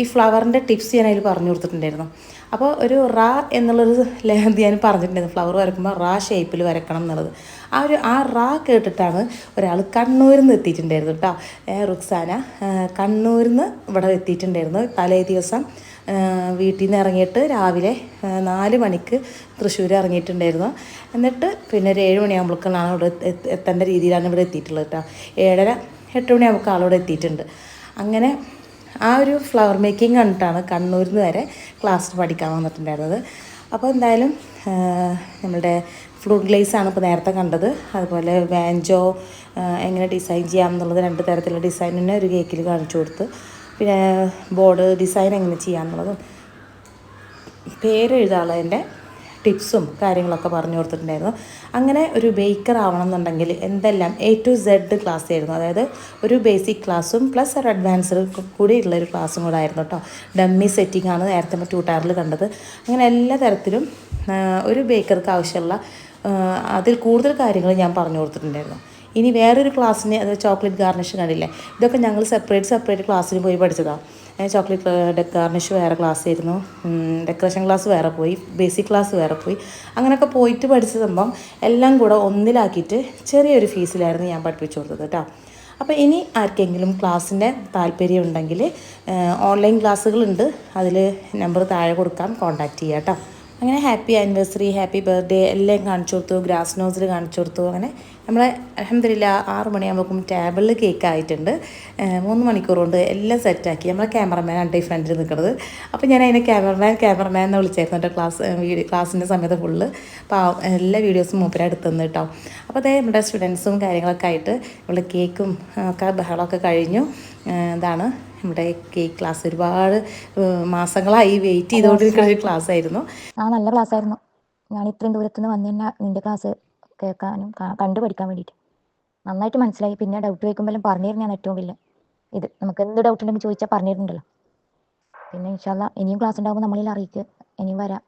Speaker 3: ഈ ഫ്ലവറിന്റെ ടിപ്സ് ഞാൻ അതിൽ പറഞ്ഞു കൊടുത്തിട്ടുണ്ടായിരുന്നു. അപ്പോൾ ഒരു റാ എന്നുള്ളൊരു ഞാൻ പറഞ്ഞിട്ടുണ്ടായിരുന്നു. ഫ്ലവർ വരക്കുമ്പോൾ റാ ഷേപ്പിൽ വരക്കണം എന്നുള്ളത്. ആ ഒരു ആ റാ കേട്ടിട്ടാണ് ഒരാൾ കണ്ണൂരിൽ നിന്ന് എത്തിയിട്ടുണ്ടായിരുന്നു കേട്ടോ റുക്സാന. കണ്ണൂരിൽ നിന്ന് ഇവിടെ എത്തിയിട്ടുണ്ടായിരുന്നു. തലേ ദിവസം വീട്ടിൽ നിന്ന് ഇറങ്ങിയിട്ട് രാവിലെ നാല് മണിക്ക് തൃശ്ശൂർ ഇറങ്ങിയിട്ടുണ്ടായിരുന്നു. എന്നിട്ട് പിന്നെ ഒരു ഏഴ് മണിയാകുമ്പോഴേക്കാണ് അവിടെ എത്ത- എത്തേണ്ട രീതിയിലാണ് ഇവിടെ എത്തിയിട്ടുള്ളത് കേട്ടോ. ഏഴര എട്ട് മണിയാകുമ്പോൾ ആളിവിടെ എത്തിയിട്ടുണ്ട്. അങ്ങനെ ആ ഒരു ഫ്ലവർ മേക്കിംഗ് കണ്ടിട്ടാണ് കണ്ണൂരിൽ നിന്ന് വരെ ക്ലാസ്സിൽ പഠിക്കാൻ വന്നിട്ടുണ്ടായിരുന്നത്. അപ്പോൾ എന്തായാലും ഏഹ് ഫ്ലൂട്ട് ഗ്ലേസ് ആണ് ഇപ്പോൾ നേരത്തെ കണ്ടത്. അതുപോലെ വാൻജോ എങ്ങനെ ഡിസൈൻ ചെയ്യാം എന്നുള്ളത് രണ്ട് തരത്തിലുള്ള ഡിസൈൻ തന്നെ ഒരു കേക്കിൽ കാണിച്ചു കൊടുത്ത്. പിന്നെ ബോർഡ് ഡിസൈൻ എങ്ങനെ ചെയ്യാമെന്നുള്ളതും പേര് എഴുതാനുള്ളതിന്റെ ടിപ്സും കാര്യങ്ങളൊക്കെ പറഞ്ഞു കൊടുത്തിട്ടുണ്ടായിരുന്നു. അങ്ങനെ ഒരു ബേക്കർ ആവണം എന്നുണ്ടെങ്കിൽ എന്തെല്ലാം എ ടു സെഡ് ക്ലാസ് ആയിരുന്നു. അതായത് ഒരു ബേസിക് ക്ലാസ്സും പ്ലസ് ഒരു അഡ്വാൻസ്ഡ് കൂടിയുള്ള ഒരു ക്ലാസ്സും കൂടെ ആയിരുന്നു കേട്ടോ. ഡമ്മി സെറ്റിംഗ് ആണ് നേരത്തെ മറ്റു ട്യൂട്ടാറിൽ കണ്ടത്. അങ്ങനെ എല്ലാ തരത്തിലും ഒരു ബേക്കർക്ക് ആവശ്യമുള്ള അതിൽ കൂടുതൽ കാര്യങ്ങൾ ഞാൻ പറഞ്ഞു കൊടുത്തിട്ടുണ്ടായിരുന്നു. ഇനി വേറൊരു ക്ലാസ്സിന് അത് ചോക്ലേറ്റ് ഗാർണിഷ് കണ്ടില്ലേ? ഇതൊക്കെ ഞങ്ങൾ സെപ്പറേറ്റ് സെപ്പറേറ്റ് ക്ലാസ്സിന് പോയി പഠിച്ചതാണ് ചോക്ലേറ്റ് ഗാർണിഷ് വേറെ ക്ലാസ് ആയിരുന്നു. ഡെക്കറേഷൻ ക്ലാസ് വേറെ പോയി ബേസിക് ക്ലാസ് വേറെ പോയി. അങ്ങനെയൊക്കെ പോയിട്ട് പഠിച്ച സംഭവം എല്ലാം കൂടെ ഒന്നിലാക്കിയിട്ട് ചെറിയൊരു ഫീസിലായിരുന്നു ഞാൻ പഠിപ്പിച്ചു കൊടുത്തത് കേട്ടോ. അപ്പോൾ ഇനി ആർക്കെങ്കിലും ക്ലാസ്സിന്റെ താല്പര്യം ഉണ്ടെങ്കിൽ ഓൺലൈൻ ക്ലാസ്സുകളുണ്ട്. അതിൽ നമ്പർ താഴെ കൊടുക്കാം കോൺടാക്റ്റ് ചെയ്യാം കേട്ടോ. അങ്ങനെ ഹാപ്പി ആനിവേഴ്സറി ഹാപ്പി ബർത്ത്ഡേ എല്ലാം കാണിച്ചു കൊടുത്തു ഗ്രാസ് നോസിൽ കാണിച്ചു കൊടുത്തു അങ്ങനെ നമ്മളെ അലഹമില്ല ആറ് മണിയാകുമ്പോഴേക്കും ടേബിളിൽ കേക്ക് ആയിട്ടുണ്ട്. മൂന്ന് മണിക്കൂർ കൊണ്ട് എല്ലാം സെറ്റാക്കി. നമ്മളെ ക്യാമറമാൻ ഈ ഫ്രണ്ടിൽ നിൽക്കുന്നത് അപ്പോൾ ഞാൻ അതിനെ ക്യാമറമാൻ ക്യാമറമാൻ എന്ന് വിളിച്ചായിരുന്നു എന്റെ ക്ലാസ് വീഡിയോ ക്ലാസ്സിന്റെ സമയത്ത് ഫുള്ള് അപ്പോൾ എല്ലാ വീഡിയോസും മൂപ്പര അടുത്ത് നിന്ന് കേട്ടോ അപ്പോൾ അതേ നമ്മുടെ സ്റ്റുഡൻസും കാര്യങ്ങളൊക്കെ ആയിട്ട് ഇവിടെ കേക്കും ഒക്കെ ബഹളമൊക്കെ കഴിഞ്ഞു. ഇതാണ് നമ്മുടെ കേക്ക് ക്ലാസ് ഒരുപാട് മാസങ്ങളായി വെയിറ്റ് ചെയ്തുകൊണ്ടിരിക്കുന്ന ഒരു ക്ലാസ് ആയിരുന്നു.
Speaker 4: ആ നല്ല ക്ലാസ് ആയിരുന്നു. ഞാൻ ഇത്രയും ദൂരത്തുനിന്ന് വന്നു നിന്റെ ക്ലാസ് കേൾക്കാനും കണ്ടു പഠിക്കാൻ വേണ്ടിയിട്ട്. നന്നായിട്ട് മനസ്സിലായി. പിന്നെ ഡൗട്ട് പറഞ്ഞു തരുന്നതാണ് ഏറ്റവും വലിയ ഇത്. നമുക്ക് എന്ത് ഡൗട്ട് ഉണ്ടെങ്കിൽ ചോദിച്ചാൽ പറഞ്ഞു തരുന്നുണ്ടല്ലോ പിന്നെ ഇൻഷാല്ല ഇനിയും ക്ലാസ് ഉണ്ടാകുമ്പോൾ നമ്മളിൽ അറിയിക്കുക ഇനിയും വരാം.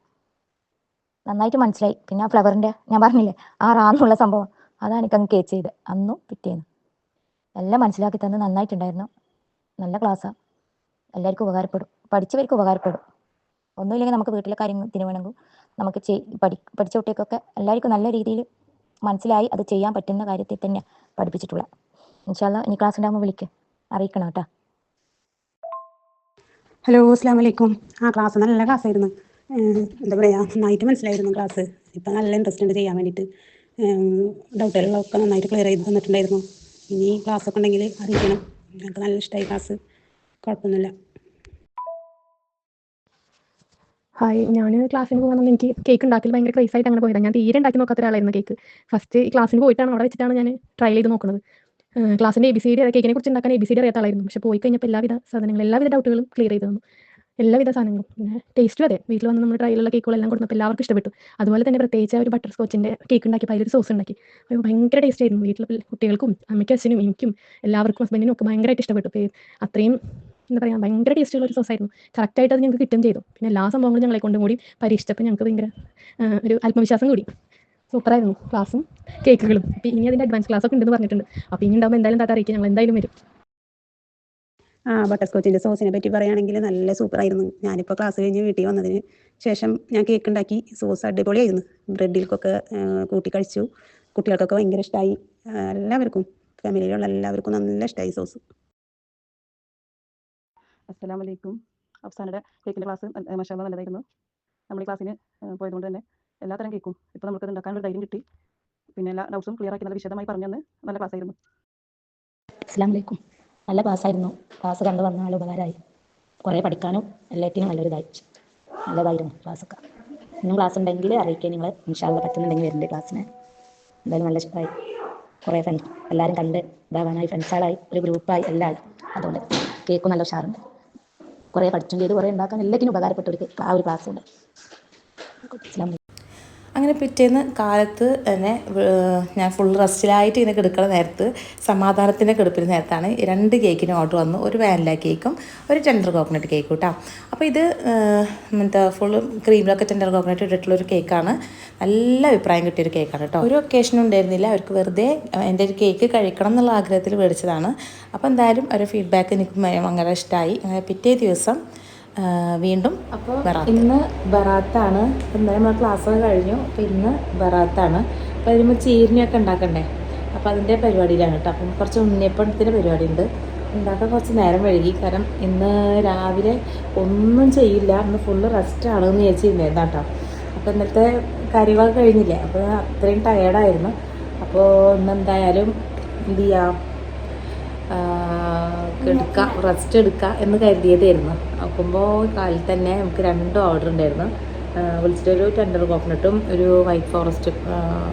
Speaker 4: നന്നായിട്ട് മനസ്സിലായി. പിന്നെ ആ ഫ്ലവറിന്റെ ഞാൻ പറഞ്ഞില്ലേ ആ റാന്നുള്ള സംഭവം. അതാണ് എനിക്ക് അങ്ങ് കേച്ച് ചെയ്ത് അന്നും പിറ്റേന്ന്. എല്ലാം മനസ്സിലാക്കി തന്ന് നന്നായിട്ടുണ്ടായിരുന്നു. നല്ല ക്ലാസ്സാണ് എല്ലാവർക്കും ഉപകാരപ്പെടും. പഠിച്ചവർക്ക് ഉപകാരപ്പെടും. ഒന്നുമില്ലെങ്കിൽ നമുക്ക് വീട്ടിലെ കാര്യത്തിന് വേണമെങ്കിൽ നമുക്ക് പഠി പഠിച്ച കുട്ടികൾക്കൊക്കെ എല്ലാവർക്കും നല്ല രീതിയിൽ മനസ്സിലായി അത് ചെയ്യാൻ പറ്റുന്ന കാര്യത്തിൽ തന്നെ പഠിപ്പിച്ചിട്ടുള്ള. ഇൻഷാല്ല ഇനി ക്ലാസ് ഉണ്ടാകുമ്പോൾ വിളിക്ക്. അറിയിക്കണം കേട്ടോ.
Speaker 5: ഹലോ അസ്സാം വലൈക്കും ആ ക്ലാസ് നല്ല ക്ലാസ് ആയിരുന്നു. എന്താ പറയുക നന്നായിട്ട് മനസ്സിലായിരുന്നു ക്ലാസ് ഇപ്പം നല്ല ഇൻട്രസ്റ്റ് ഉണ്ട് ചെയ്യാൻ വേണ്ടിയിട്ട്. ഡൗട്ടുകളിലൊക്കെ നന്നായിട്ട് ക്ലിയർ ചെയ്ത് തന്നിട്ടുണ്ടായിരുന്നു. ഇനി ക്ലാസ് ഒക്കെ ഉണ്ടെങ്കിൽ അറിയിക്കണം. ഞങ്ങൾക്ക് നല്ല ഇഷ്ടമായി ക്ലാസ് കുഴപ്പമൊന്നുമില്ല.
Speaker 6: ഹായ് ഞാൻ ക്ലാസ്സിന് പോകാൻ എനിക്ക് കേക്ക് ഉണ്ടാക്കൽ ഭയങ്കര ക്രൈസ് ആയിട്ട് അങ്ങനെ പോയതാണ് ഞാൻ തീരെ ഉണ്ടാക്കി നോക്കാത്ത ഒരാളായിരുന്നു കേക്ക് ഫസ്റ്റ് ക്ലാസ്സിന് പോയിട്ടാണ് അവിടെ വെച്ചിട്ടാണ് ഞാൻ ട്രയൽ ചെയ്ത് നോക്കുന്നത്. ക്ലാസ്സിന്റെ എ ബി സി ഡി കേക്കിനെ കുറിച്ച് ഉണ്ടാക്കാൻ എ ബി സി ഡി അറിയാത്ത ആളായിരുന്നു. പക്ഷെ പോയി കഴിഞ്ഞപ്പോൾ എല്ലാവിധ സാധനങ്ങളും എല്ലാവിധ ഡൗട്ടുകളും ക്ലിയർ ചെയ്ത് തന്നു. എല്ലാവിധ സാധനങ്ങളും. പിന്നെ ടേസ്റ്റ് അതെ. വീട്ടിൽ വന്ന് നമ്മൾ ട്രയലുള്ള കേക്കുകളെല്ലാം കൊടുത്തപ്പോൾ എല്ലാവർക്കും ഇഷ്ടപ്പെട്ടു. അതുപോലെ തന്നെ പ്രത്യേകിച്ച് ഒരു ബട്ടർ സ്കോച്ചിന്റെ കേക്ക് ഉണ്ടാക്കിയപ്പോൾ അതിലൊരു സോസ് ഉണ്ടാക്കി. അപ്പോൾ ഭയങ്കര ടേസ്റ്റ് ആയിരുന്നു. വീട്ടിലെ കുട്ടികൾക്കും അമ്മയ്ക്കും അച്ഛനും എനിക്കും എല്ലാവർക്കും ഹസ്ബൻഡിനും ഒക്കെ ഭയങ്കരമായിട്ട് ഇഷ്ടപ്പെട്ടു. അപ്പോൾ അത്രയും എന്താ പറയുക ഭയങ്കര ടേസ്റ്റുള്ള ഒരു സോസ് ആയിരുന്നു. കറക്റ്റായിട്ട് അത് ഞങ്ങൾക്ക് കിട്ടുകയും ചെയ്തു. പിന്നെ എല്ലാ സംഭവങ്ങളും ഞങ്ങളെ കൊണ്ടും കൂടി പരീക്ഷിച്ചപ്പോൾ ഞങ്ങൾക്ക് ഭയങ്കര ഒരു ആത്മവിശ്വാസം കൂടി. സൂപ്പറായിരുന്നു ക്ലാസ്സും കേക്കുകളും അപ്പോൾ ഇനി അതിന്റെ അഡ്വാൻസ് ക്ലാസ് ഒക്കെ ഉണ്ടെന്ന് പറഞ്ഞിട്ടുണ്ട്. അപ്പോൾ ഇനി ഉണ്ടാകുമ്പോൾ എന്തായാലും താത്ത അറിയിക്കും. ഞങ്ങൾ എന്തായാലും വരും.
Speaker 5: ആ ബട്ടർ സ്കോച്ചിന്റെ സോസിനെ പറ്റി പറയുകയാണെങ്കിൽ നല്ല സൂപ്പറായിരുന്നു ഞാനിപ്പോൾ ക്ലാസ് കഴിഞ്ഞ് വീട്ടിൽ വന്നതിന് ശേഷം ഞാൻ കേക്ക് ഉണ്ടാക്കി. സോസ് അടിപൊളിയായിരുന്നു. ബ്രെഡിൽക്കൊക്കെ കൂട്ടി കഴിച്ചു. കുട്ടികൾക്കൊക്കെ ഭയങ്കര ഇഷ്ടമായി എല്ലാവർക്കും ഫാമിലിയിലുള്ള എല്ലാവർക്കും നല്ല ഇഷ്ടമായി സോസ്
Speaker 7: അസ്സലാമു വലൈക്കും അഫ്സാനയുടെ കേക്കിന്റെ ക്ലാസ് മഷാല നല്ലതായിരുന്നു. നമ്മൾ ഈ ക്ലാസ്സിന് പോയതുകൊണ്ട് തന്നെ എല്ലാ തരം കേക്കും ഇപ്പോൾ നമുക്കത് ഉണ്ടാക്കാനുള്ള ധൈര്യം കിട്ടി. പിന്നെ എല്ലാ ഡൗട്ട്സും ക്ലിയർ ആക്കി നല്ല വിശദമായി പറഞ്ഞു നല്ല ക്ലാസ് ആയിരുന്നു.
Speaker 4: അസ്സാം വലൈക്കും നല്ല ക്ലാസ്സായിരുന്നു ക്ലാസ് കണ്ടു വന്ന ആൾ ഉപകാരമായി. കുറേ പഠിക്കാനും എല്ലാറ്റിനും നല്ലൊരു ഇതായി നല്ലതായിരുന്നു ക്ലാസ്സൊക്കെ ഇന്നും ക്ലാസ് ഉണ്ടെങ്കിൽ അറിയിക്കുക നിങ്ങൾ ഇൻഷാല്ല പറ്റുന്നുണ്ടെങ്കിൽ വരുന്നത് ക്ലാസ്സിന് എന്തായാലും നല്ല ഇഷ്ടമായി കുറേ ഫ്രണ്ട് എല്ലാവരും കണ്ട് ഇതാവാനായി. ഫ്രണ്ട്സുകളായി ഒരു ഗ്രൂപ്പായി എല്ലാം ആയി അതുകൊണ്ട് കേക്കും നല്ല ഉഷാറുണ്ട്. കുറേ പഠിച്ചും ചെയ്ത് കുറേ ഉണ്ടാക്കാൻ എല്ലാത്തിനും ഉപകാരപ്പെട്ട ഒരു ആ ഒരു ക്ലാസ് ഉണ്ട് അസ്സലാമു അലൈക്കും.
Speaker 3: അങ്ങനെ പിറ്റേന്ന് കാലത്ത് തന്നെ ഞാൻ ഫുൾ റെസ്റ്റിലായിട്ട് ഇങ്ങനെ കിടക്കുന്ന നേരത്ത് സമാധാനത്തിന്റെ കിടപ്പിന് നേരത്താണ് രണ്ട് കേക്കിന് ഓർഡർ വന്നു. ഒരു വാനില കേക്കും ഒരു ടെൻഡർ കോക്കനട്ട് കേക്കും കേട്ടോ അപ്പോൾ ഇത് എന്താ ഫുൾ ക്രീമിലൊക്കെ ടെൻഡർ കോക്കനട്ട് ഇട്ടിട്ടുള്ള ഒരു കേക്കാണ് നല്ല അഭിപ്രായം കിട്ടിയൊരു കേക്കാണ് കേട്ടോ ഒരു ഒക്കേഷനും ഉണ്ടായിരുന്നില്ല. അവർക്ക് വെറുതെ എന്റെ ഒരു കേക്ക് കഴിക്കണം എന്നുള്ള ആഗ്രഹത്തിൽ മേടിച്ചതാണ്. അപ്പോൾ എന്തായാലും ഒരു ഫീഡ്ബാക്ക് എനിക്ക് ഭയങ്കര ഇഷ്ടമായി അങ്ങനെ പിറ്റേ ദിവസം വീണ്ടും അപ്പോൾ ഇന്ന് ബറാത്താണ്. ഇന്നലെ നമ്മൾ ക്ലാസ്സൊക്കെ കഴിഞ്ഞു. അപ്പോൾ ഇന്ന് ബറാത്താണ്. അപ്പോൾ അതിന് ചീരിനെയൊക്കെ ഉണ്ടാക്കണ്ടേ? അപ്പോൾ അതിന്റെ പരിപാടിയിലാണ് കേട്ടോ. അപ്പം കുറച്ച് ഉണ്ണിയപ്പണത്തിന്റെ പരിപാടി ഉണ്ട് ഉണ്ടാക്കാൻ കുറച്ച് നേരം വൈകി. കാരണം ഇന്ന് രാവിലെ ഒന്നും ചെയ്യില്ല. ഇന്ന് ഫുള്ള് റെസ്റ്റ് ആണ് എന്ന് വിചാരിച്ചിരുന്നേതാ കേട്ടോ. അപ്പോൾ ഇന്നത്തെ കാര്യങ്ങളൊക്കെ കഴിഞ്ഞില്ല? അപ്പോൾ അത്രയും ടയേർഡായിരുന്നു അപ്പോൾ ഇന്ന് എന്തായാലും എന്ത് ചെയ്യാം? എടുക്കാം റെസ്റ്റ് എടുക്കാം എന്ന് കരുതിയതായിരുന്നു. നോക്കുമ്പോൾ കാലിൽ തന്നെ നമുക്ക് രണ്ട് ഓർഡർ ഉണ്ടായിരുന്നു. വിളിച്ചിട്ടൊരു വിളിച്ചിട്ട് ടെൻഡർ കോക്കനട്ടും ഒരു വൈറ്റ് ഫോറസ്റ്റ്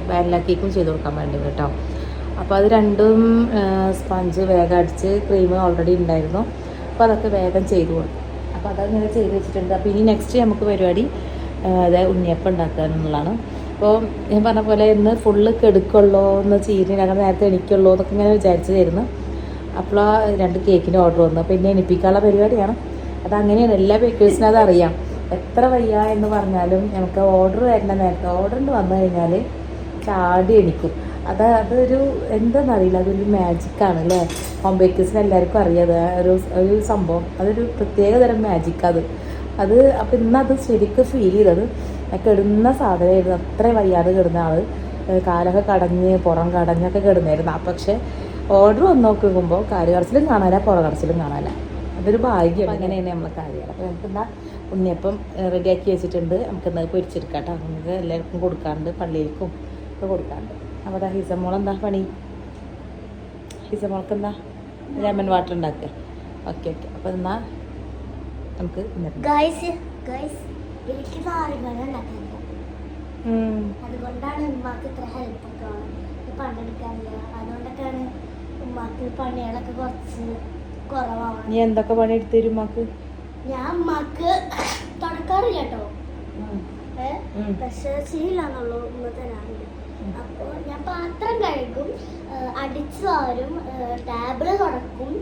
Speaker 3: വാനില കേക്കും ചെയ്ത് കൊടുക്കാൻ വേണ്ടി കേട്ടോ. അപ്പോൾ അത് രണ്ടും സ്പഞ്ച് വേഗം അടിച്ച് ക്രീം ഓൾറെഡി ഉണ്ടായിരുന്നു.
Speaker 2: അപ്പോൾ അതൊക്കെ വേഗം ചെയ്ത് കൊടുക്കും അപ്പോൾ അതങ്ങനെ ചെയ്ത് വെച്ചിട്ടുണ്ട്. അപ്പോൾ ഇനി നെക്സ്റ്റ് നമുക്ക് പരിപാടി അതായത് ഉണ്ണിയപ്പം ഉണ്ടാക്കുക എന്നുള്ളതാണ്. അപ്പോൾ ഞാൻ പറഞ്ഞ പോലെ ഇന്ന് ഫുള്ള് കെടുക്കുള്ളൂ എന്ന് ചീരി ഞങ്ങൾ നേരത്തെ എണിക്കുള്ളൂ എന്നൊക്കെ ഇങ്ങനെ വിചാരിച്ചതായിരുന്നു. അപ്പോൾ ആ രണ്ട് കേക്കിന്റെ ഓർഡർ വന്നു അപ്പോൾ എന്നെ എണിപ്പിക്കാനുള്ള പരിപാടിയാണ്. അത് അങ്ങനെയാണ്. എല്ലാ ബേക്കേഴ്സിനും അതറിയാം എത്ര വയ്യ എന്ന് പറഞ്ഞാലും നമുക്ക് ഓർഡർ വരുന്ന നേരത്തെ ഓർഡറിന് വന്നു കഴിഞ്ഞാൽ ചാടി എണിക്കും. അത് അതൊരു എന്താണെന്നറിയില്ല അതൊരു മാജിക്കാണ് അല്ലേ ഹോം ബേക്കേഴ്സിന് എല്ലാവർക്കും അറിയാം. ഒരു ഒരു സംഭവം. അതൊരു പ്രത്യേക തരം മാജിക്ക് അത്. അത് അപ്പം ഇന്നത് ശരിക്കും ഫീൽ ചെയ്തത് കിടന്ന സാധനമായിരുന്നു. അത്ര വയ്യാതെ കിടന്ന ആൾ കാലൊക്കെ കടഞ്ഞ് പുറം കടഞ്ഞൊക്കെ കിടന്നായിരുന്നു ആ പക്ഷേ ഓർഡർ വന്ന് നോക്കുമ്പോൾ കാര്യകടച്ചിലും കാണാനില്ല പുറകടച്ചിലും കാണാനില്ല. അതൊരു ഭാഗ്യം. അങ്ങനെയാണ് നമ്മളെ കാര്യങ്ങൾ. അപ്പോൾ നമുക്ക് എന്താ ഉണ്ണിയപ്പം റെഡിയാക്കി വെച്ചിട്ടുണ്ട്. നമുക്ക് എന്നാൽ പൊരിച്ചെടുക്കാം കേട്ടോ നമുക്ക് എല്ലാവർക്കും കൊടുക്കാറുണ്ട് പള്ളിയിലേക്കും ഒക്കെ കൊടുക്കാറുണ്ട്. അപ്പോൾ അതാ ഹിസമോൾ എന്താ പണി? ഹിസമോൾക്ക് എന്താ ലെമൺ വാട്ടർ ഉണ്ടാക്കുക. Okay okay. അപ്പോൾ എന്നാൽ നമുക്ക്
Speaker 8: അതുകൊണ്ടാണ് ഉമ്മാക്ക് ഇത്ര ഹെൽപ്പ് ഒക്കെ ഉള്ളത്. പണിയെടുക്കാനില്ല അതുകൊണ്ടൊക്കെയാണ് ഉമ്മാക്ക് പണികളൊക്കെ കുറച്ച് കുറവാണ്.
Speaker 2: നീ എന്തൊക്കെ പണി എടുത്തു തരും ഉമ്മാക്ക്?
Speaker 8: ഞാൻ ഉമ്മാക്ക് തുടക്കാറില്ല കേട്ടോ. പക്ഷെ ശീലാന്നുള്ളൂ ഉമ്മ തരാറുണ്ട് അപ്പോൾ ഞാൻ പാത്രം കഴുകും അടിച്ചു വാരും ടേബിൾ തുടക്കും.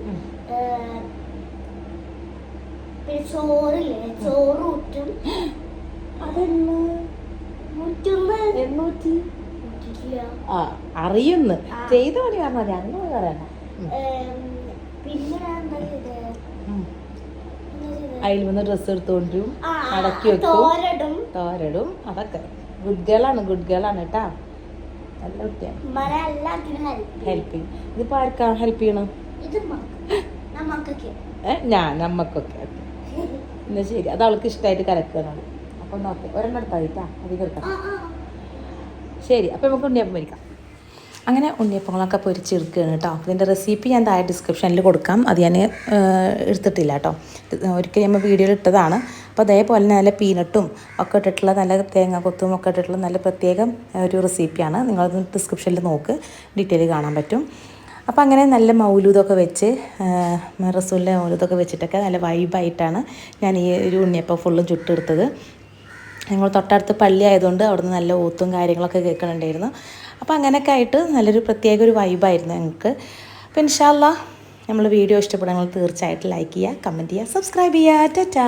Speaker 8: പിന്നെ ചോറില്ലേ ചോറ് ഊറ്റും.
Speaker 2: അതെന്ന്
Speaker 8: ഊറ്റുമ്പോ
Speaker 2: എണ്ണൂറ്റി ആ അറിയുന്നു. ചെയ്ത പണി പറഞ്ഞാൽ അങ്ങനെ
Speaker 8: പറയണം.
Speaker 2: അതിൽ വന്ന് ഡ്രസ്സ് എടുത്തുകൊണ്ടും അടക്കി വെക്കും.
Speaker 8: തോരടും.
Speaker 2: അതൊക്കെ. ഗുഡ് ഗേൾ ആണ് ഗുഡ് ഗേൾ ആണ് കേട്ടാ. നല്ല കുട്ടിയാണ്.
Speaker 8: ഇതിപ്പോ ഹെൽപ്പ്
Speaker 2: ചെയ്യും. ആർക്കാ ഹെൽപ്പ് ചെയ്യണം ഞാൻ നമ്മക്കൊക്കെ. എന്നാ ശരി. അത് അവൾക്ക് ഇഷ്ടമായിട്ട് കലക്കാനാണ്. അപ്പം നോക്കി. ഒരെണ്ണം എടുത്താൽ അധികം എടുക്കാം
Speaker 8: ആ ആ
Speaker 2: ശരി അപ്പോൾ നമുക്ക് ഉണ്ണിയപ്പം പൊരിക്കാം. അങ്ങനെ ഉണ്ണിയപ്പങ്ങളൊക്കെ പൊരിച്ചെടുക്കുകയാണ് കേട്ടോ. ഇതിന്റെ റെസിപ്പി ഞാൻ താഴെ ഡിസ്ക്രിപ്ഷനിൽ കൊടുക്കാം. അത് ഞാൻ എടുത്തിട്ടില്ല കേട്ടോ. ഒരിക്കൽ നമ്മൾ വീഡിയോയിൽ ഇട്ടതാണ്. അപ്പോൾ അതേപോലെ നല്ല പീനട്ടും ഒക്കെ ഇട്ടിട്ടുള്ള നല്ല തേങ്ങ കൊത്തും ഒക്കെ ഇട്ടിട്ടുള്ള നല്ല പ്രത്യേകം ഒരു റെസിപ്പിയാണ് നിങ്ങളത് ഡിസ്ക്രിപ്ഷനിൽ നോക്ക്. ഡീറ്റെയിൽ കാണാൻ പറ്റും. അപ്പോൾ അങ്ങനെ നല്ല മൗലൂദൊക്കെ വെച്ച് റസൂലിന്റെ മൗലൂദൊക്കെ വെച്ചിട്ടൊക്കെ നല്ല വൈബായിട്ടാണ് ഞാൻ ഈ ഒരു ഉണ്ണിയപ്പം ഫുള്ളും ചുട്ടെടുത്തത്. ഞങ്ങൾ തൊട്ടടുത്ത് പള്ളി ആയതുകൊണ്ട് അവിടുന്ന് നല്ല ഓത്തും കാര്യങ്ങളൊക്കെ കേൾക്കണുണ്ടായിരുന്നു. അപ്പോൾ അങ്ങനെയൊക്കെ ആയിട്ട് നല്ലൊരു പ്രത്യേക ഒരു വൈബായിരുന്നു ഞങ്ങൾക്ക്. അപ്പോൾ ഇൻഷാല്ല നമ്മൾ വീഡിയോ ഇഷ്ടപ്പെടുന്നത് തീർച്ചയായിട്ടും ലൈക്ക് ചെയ്യുക കമന്റ് ചെയ്യുക സബ്സ്ക്രൈബ് ചെയ്യുക. ടാറ്റാ.